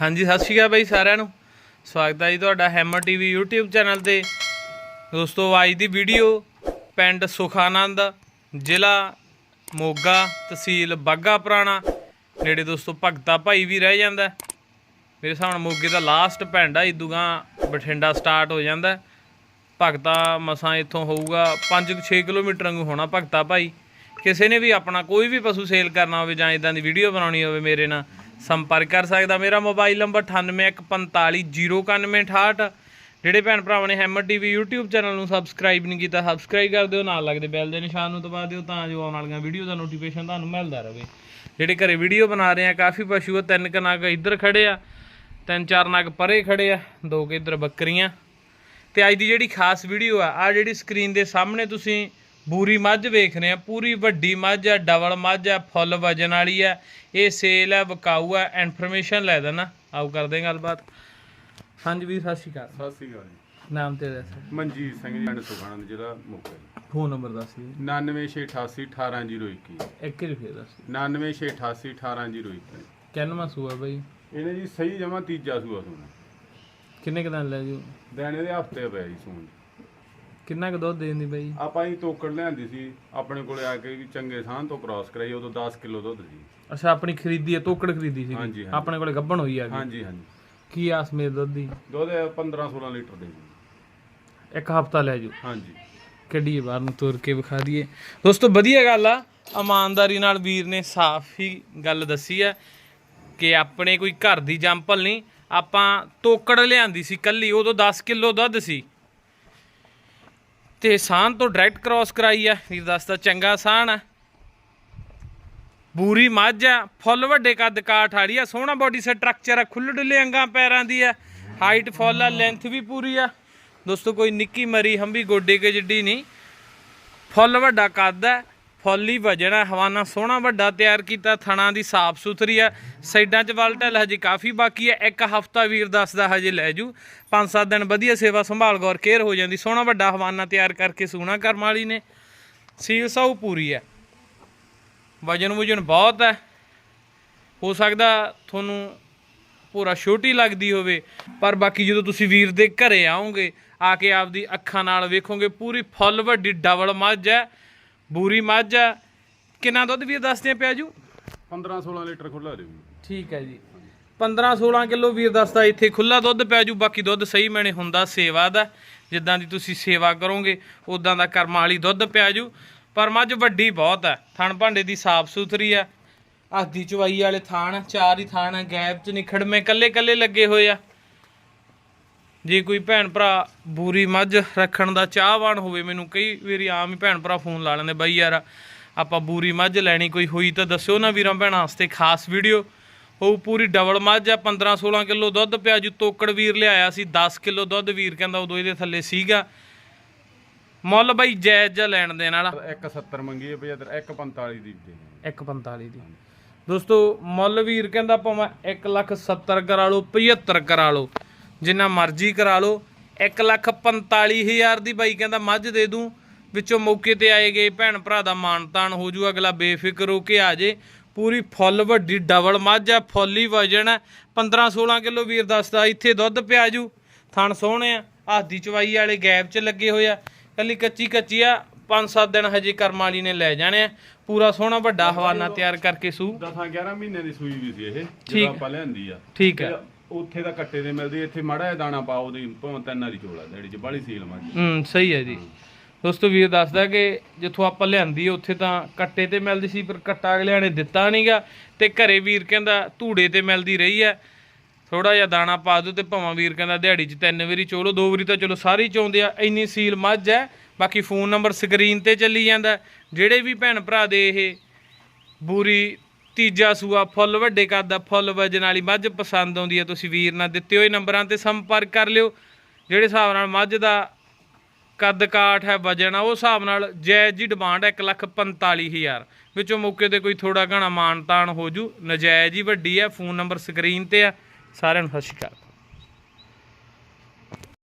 ਹਾਂਜੀ, ਸਤਿ ਸ਼੍ਰੀ ਅਕਾਲ ਬਾਈ ਸਾਰਿਆਂ ਨੂੰ। ਸਵਾਗਤ ਹੈ ਜੀ ਤੁਹਾਡਾ ਹੈਮਰ ਟੀਵੀ YouTube ਚੈਨਲ ਤੇ। ਦੋਸਤੋ, ਅੱਜ ਦੀ ਵੀਡੀਓ ਪਿੰਡ ਸੁਖਾਨੰਦ, ਜ਼ਿਲ੍ਹਾ ਮੋਗਾ ਤਹਿਸੀਲ ਬਾਗਾ ਪੁਰਾਣਾ। ਨੇੜੇ ਦੋਸਤੋ, ਭਗਤਾ ਭਾਈ ਵੀ ਰਹਿ ਜਾਂਦਾ। ਮੇਰੇ ਹਿਸਾਬ ਨਾਲ ਮੋਗੇ ਦਾ ਲਾਸਟ ਪਿੰਡ ਆ, ਇਦੂਗਾ ਬਠਿੰਡਾ ਸਟਾਰਟ ਹੋ ਜਾਂਦਾ। ਭਗਤਾ ਮਸਾਂ ਇੱਥੋਂ ਹੋਊਗਾ 5-6 ਕਿਲੋਮੀਟਰ ਵਾਂਗੂ ਹੋਣਾ ਭਗਤਾ ਭਾਈ। ਕਿਸੇ ਨੇ ਵੀ ਆਪਣਾ ਕੋਈ ਵੀ ਪਸ਼ੂ ਸੇਲ ਕਰਨਾ ਹੋਵੇ ਜਾਂ ਇਦਾਂ ਦੀ ਵੀਡੀਓ ਬਣਾਉਣੀ ਹੋਵੇ ਮੇਰੇ ਨਾਲ ਸੰਪਰਕ ਕਰ ਸਕਦਾ ਮੇਰਾ ਮੋਬਾਈਲ ਨੰਬਰ 9814509168 ਜਿਹੜੇ ਭੈਣ ਭਰਾਵਾਂ ਨੇ ਹੈਮਰ ਟੀਵੀ YouTube ਚੈਨਲ ਨੂੰ ਸਬਸਕ੍ਰਾਈਬ ਨਹੀਂ ਕੀਤਾ, ਸਬਸਕ੍ਰਾਈਬ ਕਰ ਦਿਓ, ਨਾਲ ਲੱਗਦੇ ਬੈਲ ਦੇ ਨਿਸ਼ਾਨ ਨੂੰ ਦਬਾ ਦਿਓ ਤਾਂ ਜੋ ਆਉਣ ਵਾਲੀਆਂ ਵੀਡੀਓ ਦਾ ਨੋਟੀਫਿਕੇਸ਼ਨ ਤੁਹਾਨੂੰ ਮਿਲਦਾ ਰਹੇ। ਜਿਹੜੇ ਘਰੇ ਵੀਡੀਓ ਬਣਾ ਰਹੇ ਆ, ਕਾਫੀ ਪਸ਼ੂ ਆ, ਤਿੰਨ ਕੁ ਨਗ ਇੱਧਰ ਖੜੇ ਆ, ਤਿੰਨ ਚਾਰ ਨਗ ਪਰੇ ਖੜੇ ਆ, ਦੋ ਕੁ ਇੱਧਰ ਬੱਕਰੀਆਂ। ਤੇ ਅੱਜ ਦੀ ਜਿਹੜੀ ਖਾਸ ਵੀਡੀਓ ਆ ਆ ਜਿਹੜੀ ਸਕਰੀਨ ਦੇ ਸਾਹਮਣੇ ਤੁਸੀਂ ਬੂਰੀ ਮੱਝ ਵੇਖ ਰਹੇ ਆ ਪੂਰੀ ਵੱਡੀ ਮੱਝ ਆ ਡਬਲ ਮੱਝ ਆ ਫੁੱਲ ਵਜਨ ਵਾਲੀ ਆ ਇਹ ਸੇਲ ਹੈ ਵਿਕਾਊ ਆ ਇਨਫੋਰਮੇਸ਼ਨ ਲੈ ਦੇਣਾ। ਆਓ ਕਰਦੇ ਹਾਂ ਗੱਲਬਾਤ। ਹਾਂਜੀ ਵੀਰ ਸਤਿ ਸ਼੍ਰੀ ਅਕਾਲ। ਸਤਿ ਸ੍ਰੀ ਅਕਾਲ ਜੀ। ਨਾਮ ਤੇ ਦੱਸੋ। ਮਨਜੀਤ ਸਿੰਘ ਜੀ ਪਿੰਡ ਸੁਖਾਨੰਦ ਜ਼ਿਲ੍ਹਾ ਮੋਗਾ ਜੀ। ਫੋਨ ਨੰਬਰ ਦੱਸ ਜੀ। 9968818021 ਇੱਕ ਹੀ ਫੇਰ ਦੱਸ। 9968818021 ਕਿੰਨਵਾਂ ਸੂਆ ਬਈ? ਇਹਨੇ ਜੀ ਸਹੀ ਜਮਾ ਤੀਜਾ ਸੂਆ ਸੋਣਾ। ਕਿੰਨੇ ਕੁ ਦਿਨ ਲੈ ਜੂ? ਦੇਣੇ ਦੇ ਹਫ਼ਤੇ ਪਿਆ ਜੀ ਸੂਣ। ਕਿੰਨਾ ਕੁ ਦੁੱਧ ਦੇਂਦੀ ਬਈ? ਆਪਾਂ ਹੀ ਤੋਕੜ ਲਿਆਂਦੀ ਸੀ ਆਪਣੇ ਕੋਲੇ ਆ ਕੇ ਵੀ ਚੰਗੇ ਥਾਂ ਤੋਂ ਕ੍ਰਾਸ ਕਰਾਈ ਉਦੋਂ 10 ਕਿਲੋ ਦੁੱਧ ਸੀ। ਅੱਛਾ ਆਪਣੀ ਖਰੀਦੀ ਹੈ ਤੋਕੜ ਖਰੀਦੀ ਸੀ ਹਾਂਜੀ, ਹਾਂਜੀ। ਆਪਣੇ ਕੋਲੇ ਗੱਭਣ ਹੋਈ ਆ ਗਈ। ਹਾਂਜੀ ਹਾਂਜੀ। ਕੀ ਆਸ ਮੇਰ ਦੁੱਧ ਦੀ? ਦੁੱਧ 15 16 ਲੀਟਰ ਦੇ ਜੀ। ਇੱਕ ਹਫਤਾ ਲੈ ਜੂ ਹਾਂਜੀ। ਕੱਢੀਏ ਬਾਹਰ ਨੂੰ ਤੁਰ ਕੇ ਵਿਖਾ ਦਈਏ। ਦੋਸਤੋ ਵਧੀਆ ਗੱਲ ਆ। ਇਮਾਨਦਾਰੀ ਨਾਲ ਵੀਰ ਨੇ ਸਾਫ਼ ਹੀ ਗੱਲ ਦੱਸੀ ਆ ਕਿ ਆਪਣੇ ਕੋਈ ਘਰ ਦੀ ਜੰਪਲ ਨਹੀਂ। ਆਪਾਂ ਤੋਕੜ ਲਿਆਂਦੀ ਸੀ ਕੱਲੀ ਉਦੋਂ 10 ਕਿਲੋ ਦੁੱਧ ਸੀ। ਤੇ ਸਾਨ ਤੋਂ ਡਾਇਰੈਕਟ ਕ੍ਰਾਸ ਕਰਾਈ ਆ। ਵੀਰ ਦੱਸਦਾ ਚੰਗਾ ਸਾਨ ਆ। ਬੂਰੀ ਮੱਝ ਆ। ਫੁੱਲ ਵੱਡੇ ਕੱਦ ਕਾਠ ਵਾਲੀ ਆ। ਸੋਹਣਾ ਬਾਡੀ ਸਟਰਕਚਰ ਆ। ਖੁੱਲ੍ਹ ਡੁੱਲੇ ਅੰਗਾਂ ਪੈਰਾਂ ਦੀ ਆ। ਹਾਈਟ ਫੁੱਲ ਆ। ਲੈਂਥ ਵੀ ਪੂਰੀ ਆ। ਦੋਸਤੋ, ਕੋਈ ਨਿੱਕੀ ਮਰੀ ਹੰਬੀ ਗੋਡੇ ਕੇ ਜਿੱਡੀ ਨਹੀਂ। ਫੁੱਲ ਵੱਡਾ ਕੱਦ ਹੈ ਫੁੱਲ ਹੀ ਵਜਣਾ, ਹਵਾਨਾ ਸੋਹਣਾ ਵੱਡਾ ਤਿਆਰ ਕੀਤਾ, ਥਣਾ ਦੀ ਸਾਫ਼ ਸੁਥਰੀ ਆ। ਸਾਈਡਾਂ 'ਚ ਵਲਟਲ ਹਜੇ ਕਾਫੀ ਬਾਕੀ ਹੈ ਇੱਕ ਹਫਤਾ ਵੀਰ ਦੱਸਦਾ ਹਜੇ ਲੈ ਜੂ। 5-7 ਦਿਨ ਵਧੀਆ ਸੇਵਾ ਸੰਭਾਲ, ਗੌਰ, ਕੇਅਰ ਹੋ ਜਾਂਦੀ। ਸੋਹਣਾ ਵੱਡਾ ਹਵਾਨਾ ਤਿਆਰ ਕਰਕੇ ਸੂਣਾ ਕਰਮ ਵਾਲੀ ਨੇ। ਸੀਲ ਸਾਊ ਪੂਰੀ ਹੈ ਵਜਨ ਵੁਜਨ ਬਹੁਤ ਹੈ ਹੋ ਸਕਦਾ ਤੁਹਾਨੂੰ ਪੂਰਾ ਛੋਟੀ ਲੱਗਦੀ ਹੋਵੇ, ਪਰ ਬਾਕੀ ਜਦੋਂ ਤੁਸੀਂ ਵੀਰ ਦੇ ਘਰੇ ਆਓਗੇ, ਆ ਕੇ ਆਪਦੀ ਅੱਖਾਂ ਨਾਲ ਵੇਖੋਗੇ, ਪੂਰੀ ਫੁੱਲ ਵੱਡੀ, ਡਬਲ ਮੱਝ ਹੈ ਬੂਰੀ ਮੱਝ ਹੈ ਕਿੰਨਾ ਦੁੱਧ ਵੀਰ ਦੱਸਦੇ ਆ ਪਿਆ ਜੂ 15 16 ਲੀਟਰ ਖੁੱਲਾ ਦੇ ਠੀਕ ਹੈ ਜੀ। 15 16 ਕਿਲੋ ਵੀਰ ਦੱਸਦਾ ਇੱਥੇ ਖੁੱਲਾ ਦੁੱਧ ਪੈ ਜੂ ਬਾਕੀ ਦੁੱਧ ਸਹੀ ਮੈਨੇ ਹੁੰਦਾ ਸੇਵਾ ਦਾ। ਜਿੱਦਾਂ ਦੀ ਤੁਸੀਂ ਸੇਵਾ ਕਰੋਗੇ ਉਦਾਂ ਦਾ ਕਰਮ ਵਾਲੀ ਦੁੱਧ ਪਿਆ ਜੂ ਪਰ ਮੱਝ ਵੱਡੀ ਬਹੁਤ ਹੈ ਥਣ ਭਾਂਡੇ ਦੀ ਸਾਫ਼ ਸੁਥਰੀ ਆ। ਆਦੀ ਚਵਾਈ ਵਾਲੇ ਥਾਣ ਚਾਰ ਹੀ ਥਾਣ ਆ। ਗੈਪ ਚ ਨਿਖੜਵੇਂ ਕੱਲੇ ਕੱਲੇ ਲੱਗੇ ਹੋਏ ਆ। ਜੇ ਕੋਈ ਭੈਣ ਭਰਾ ਬੂਰੀ ਮੱਝ ਰੱਖਣ ਦਾ ਚਾਹਵਾਨ ਹੋਵੇ ਮੈਨੂੰ ਕਈ ਵਾਰੀ ਆਮ ਹੀ ਭੈਣ ਭਰਾ ਫੋਨ ਲਾ ਲੈਂਦੇ ਬਾਈ ਯਾਰ ਆਪਾਂ ਬੂਰੀ ਮੱਝ ਲੈਣੀ ਕੋਈ ਹੋਈ ਤਾਂ ਦੱਸਿਓ ਨਾ ਵੀਰਾਂ ਭੈਣਾਂ ਵਾਸਤੇ ਖਾਸ ਵੀਡੀਓ ਉਹ ਪੂਰੀ ਡਬਲ ਮੱਝ ਆ 15 16 ਕਿਲੋ ਦੁੱਧ ਪਿਆ ਜੂ ਤੋਕੜ ਵੀਰ ਲਿਆਇਆ ਸੀ 10 ਕਿਲੋ ਦੁੱਧ ਵੀਰ ਕਹਿੰਦਾ ਉਦੋਂ ਇਹਦੇ ਥੱਲੇ ਸੀਗਾ। ਮੁੱਲ ਬਾਈ ਜਾਇਜ਼ ਜਿਹਾ ਲੈਣ ਦੇਣ ਵਾਲਾ। 170 ਮੰਗੀ ਹੈ 75 145 ਦੀ ਦੇ ਦਿਓ। 145 ਦੀ। ਦੋਸਤੋ ਮੁੱਲ ਵੀਰ ਕਹਿੰਦਾ ਭਾਵੇਂ 1 ਲੱਖ 70 ਕਰਾ ਲਓ 75 ਕਰਾ ਲਓ। ਜਿੰਨਾ ਮਰਜ਼ੀ ਕਰਾ ਲਓ। 1 ਲੱਖ 45 ਹਜ਼ਾਰ ਦੀ ਬਾਈ ਕਹਿੰਦਾ ਮੱਝ ਦੇ ਦੂੰ। ਵਿੱਚੋਂ ਮੌਕੇ ਤੇ ਆਏ ਗਏ ਭੈਣ ਭਰਾ ਦਾ ਮਾਣ ਤਾਣ ਹੋ ਜੂ। ਅਗਲਾ ਬੇਫਿਕਰ ਹੋ ਕੇ ਆ ਜੇ। ਪੂਰੀ ਫੁੱਲ ਵੱਡੀ ਡਬਲ ਮੱਝ ਆ ਫੁੱਲ ਆ। 15 16 ਕਿਲੋ ਵੀਰ ਦੱਸਦਾ ਇੱਥੇ ਦੁੱਧ ਪਿਆ ਜੂ। ਥਣ ਸੋਹਣੇ ਆ। ਆਦੀ ਚਵਾਈ ਵਾਲੇ ਗੈਪ 'ਚ ਲੱਗੇ ਹੋਏ ਆ। ਕੱਲੀ ਕੱਚੀ ਕੱਚੀ ਆ। 5-7 ਦਿਨ ਹਜੇ ਕਰਮ ਵਾਲੀ ਨੇ ਲੈ ਜਾਣੇ ਆ। ਪੂਰਾ ਸੋਹਣਾ ਵੱਡਾ ਹਵਾਨਾ ਤਿਆਰ ਕਰਕੇ ਸੂ। 10 11 ਮਹੀਨੇ ਦੀ ਸੂਈ ਵੀ ਸੀ ਇਹ। ਜਦੋਂ ਆਪਾਂ ਲਿਆਂਦੀ ਆ। ਠੀਕ ਹੈ ਉੱਥੇ ਦਾ ਕੱਟੇ ਦੇ ਮਿਲਦੀ, ਇੱਥੇ ਮਾੜਾ ਜਿਹਾ ਦਾਣਾ ਪਾਓ ਉਹਦੀ, ਭਾਵੇਂ ਤਿੰਨ ਵਾਲੀ ਚੋਲਾ ਡੈਡੀ ਚ ਬਾਲੀ ਸੀਲ ਮੱਝ ਹੂੰ, ਸਹੀ ਹੈ ਜੀ। ਦੋਸਤੋ, ਵੀਰ ਦੱਸਦਾ ਕਿ ਜਿੱਥੋਂ ਆਪਾਂ ਲਿਆਂਦੀ ਉੱਥੇ ਤਾਂ ਕੱਟੇ ਤੇ ਮਿਲਦੀ ਸੀ, ਪਰ ਕੱਟਾ ਅਗਲਿਆਂ ਨੇ ਦਿੱਤਾ ਨਹੀਂਗਾ। ਤੇ ਘਰੇ ਵੀਰ ਕਹਿੰਦਾ, ਧੂੜੇ ਤੇ ਮਿਲਦੀ ਰਹੀ ਹੈ। ਥੋੜਾ ਜਿਹਾ ਦਾਣਾ ਪਾ ਦਿਓ ਤੇ ਭਾਵਾਂ ਵੀਰ ਕਹਿੰਦਾ, ਦਿਹਾੜੀ 'ਚ ਤਿੰਨ ਵਾਰੀ ਚੋਲੋ ਦੋ ਵਾਰੀ ਤਾਂ ਚਲੋ ਸਾਰੇ ਹੀ ਚੋਂਦੇ ਆ, ਇੰਨੀ ਸੀਲ ਮੱਝ ਹੈ। ਬਾਕੀ ਫੋਨ ਨੰਬਰ ਸਕਰੀਨ ਤੇ ਚੱਲੀ ਜਾਂਦਾ। ਜਿਹੜੇ ਵੀ ਭੈਣ ਭਰਾ ਦੇ ਇਹ ਬੂਰੀ ਤੀਜਾ ਸੂਆ ਫੁੱਲ, ਵੱਡੇ ਕੱਦ ਦਾ ਫੁੱਲ ਵਜਨ ਵਾਲੀ ਮੱਝ ਪਸੰਦ ਆਉਂਦੀ ਹੈ, ਤੁਸੀਂ ਵੀਰ ਨਾਲ ਦਿੱਤੇ ਹੋਏ ਨੰਬਰਾਂ ਤੇ ਸੰਪਰਕ ਕਰ ਲਿਓ। ਜਿਹੜੇ ਹਿਸਾਬ ਨਾਲ ਮੱਝ ਦਾ ਕੱਦ ਕਾਠ ਹੈ ਵਜਨ ਆ, ਉਹ ਹਿਸਾਬ ਨਾਲ ਜਾਇਜ਼ ਜੀ ਡਿਮਾਂਡ ਹੈ 145000 ਵਿੱਚੋਂ ਮੌਕੇ ਤੇ ਕੋਈ ਥੋੜਾ ਘਣਾ ਮਾਨ ਤਾਨ ਹੋ ਜੂ। ਨਜਾਇਜ਼ ਹੀ ਵੱਡੀ ਹੈ, ਫੋਨ ਨੰਬਰ ਸਕਰੀਨ ਤੇ ਆ ਸਾਰਿਆਂ ਨੂੰ ਸਤਿ ਸ਼੍ਰੀ ਅਕਾਲ।